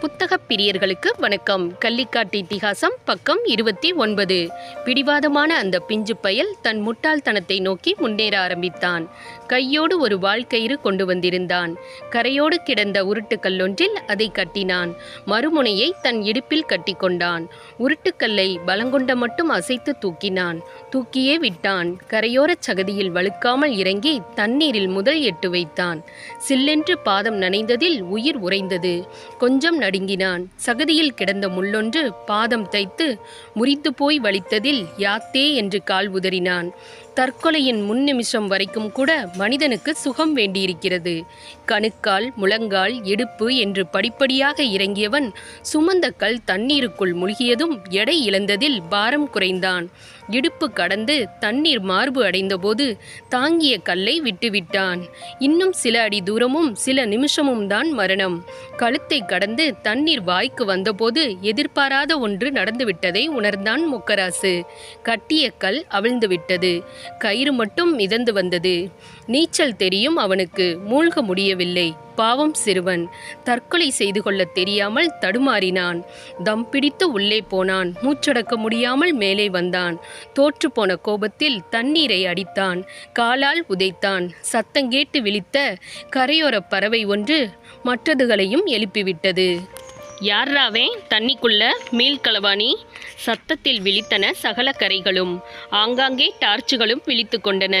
புத்தகப் பிரியர்களுக்கு வணக்கம். கள்ளிக்காட்டு இத்திகாசம் பக்கம் இருபத்தி ஒன்பது. பிடிவாதமான அந்த பிஞ்சு பயல் தன் முட்டாள்தனத்தை நோக்கி முன்னேற ஆரம்பித்தான். கையோடு ஒரு வாழ்க்கயிறு கொண்டு வந்திருந்தான். கரையோடு கிடந்த உருட்டுக்கல்லொன்றில் அதை கட்டினான். மறுமுனையை தன் இடுப்பில் கட்டிக்கொண்டான் உருட்டுக்கல்லை பலங்கொண்ட மட்டும் அசைத்து தூக்கினான். தூக்கியே விட்டான். கரையோரச் சகதியில் வழுக்காமல் இறங்கி தண்ணீரில் முதல் எட்டு வைத்தான். சில்லென்று பாதம் நனைந்ததில் உயிர் உறைந்தது. கொஞ்சம் நடுங்கினான். சகதியில் கிடந்த முள்ளொன்று பாதம் தைத்து முறித்து போய் வலித்ததில் யாத்தே என்று கால் உதறினான். தற்கொலையின் முன் நிமிஷம் வரைக்கும் கூட மனிதனுக்கு சுகம் வேண்டியிருக்கிறது. கணுக்கால் முழங்கால் இடுப்பு என்று படிப்படியாக இறங்கியவன் சுமந்த கல் தண்ணீருக்குள் முழுகியதும் எடை இழந்ததில் பாரம் குறைந்தான். இடுப்பு கடந்து தண்ணீர் மார்பு அடைந்தபோது தாங்கிய கல்லை விட்டுவிட்டான். இன்னும் சில அடி தூரமும் சில நிமிஷமும் தான் மரணம். கழுத்தை கடந்து தண்ணீர் வாய்க்கு வந்தபோது எதிர்பாராத ஒன்று நடந்துவிட்டதை உணர்ந்தான் முக்கராசு. கட்டிய கல் அவிழ்ந்துவிட்டது. கயிறு மட்டும் மிதந்து வந்தது. நீச்சல் தெரியும் அவனுக்கு மூழ்க முடியவில்லை. பாவம் சிறுவன். தற்கொலை செய்து கொள்ளத் தெரியாமல் தடுமாறினான். தம் பிடித்து உள்ளே போனான். மூச்சடக்க முடியாமல் மேலே வந்தான். தோற்றுப்போன கோபத்தில் தண்ணீரை அடித்தான். காலால் உதைத்தான். சத்தங்கேட்டு விழித்த கரையோரப் பறவை ஒன்று மற்றதுகளையும் எழுப்பிவிட்டது. யார்ராவே தண்ணிக்குள்ள மீள்களவாணி சத்தத்தில் விழித்தன சகல கரைகளும் ஆங்காங்கே டார்ச்சுகளும் விழித்து கொண்டன.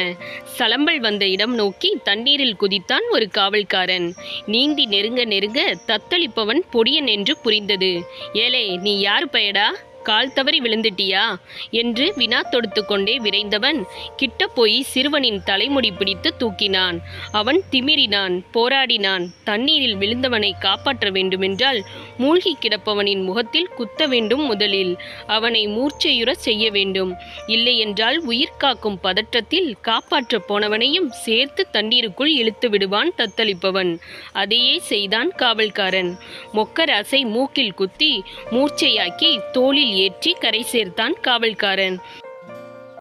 சலம்பல் வந்த இடம் நோக்கி தண்ணீரில் குதித்தான் ஒரு காவல்காரன். நீந்தி நெருங்க நெருங்க தத்தளிப்பவன் பொடியன் என்று புரிந்தது. ஏலே நீ யார் பயடா? கால் தவறி விழுந்துட்டியா? என்று வினா தொடுத்து கொண்டே விரைந்தவன் கிட்ட போய் சிறுவனின் தலைமுடி பிடித்து தூக்கினான். அவன் திமிரினான் போராடினான். தண்ணீரில் விழுந்தவனை காப்பாற்ற வேண்டுமென்றால் மூழ்கி கிடப்பவனின் முகத்தில் குத்த வேண்டும் முதலில். அவனை மூர்ச்சையுற செய்ய வேண்டும். இல்லையென்றால் உயிர் காக்கும் பதற்றத்தில் காப்பாற்ற போனவனையும் சேர்த்து தண்ணீருக்குள் இழுத்து விடுவான் தத்தளிப்பவன். அதையே செய்தான் காவல்காரன். மொக்கராசை மூக்கில் குத்தி மூர்ச்சையாக்கி தோளில் ஏற்றி கரை சேர்த்தான் காவல்காரன்.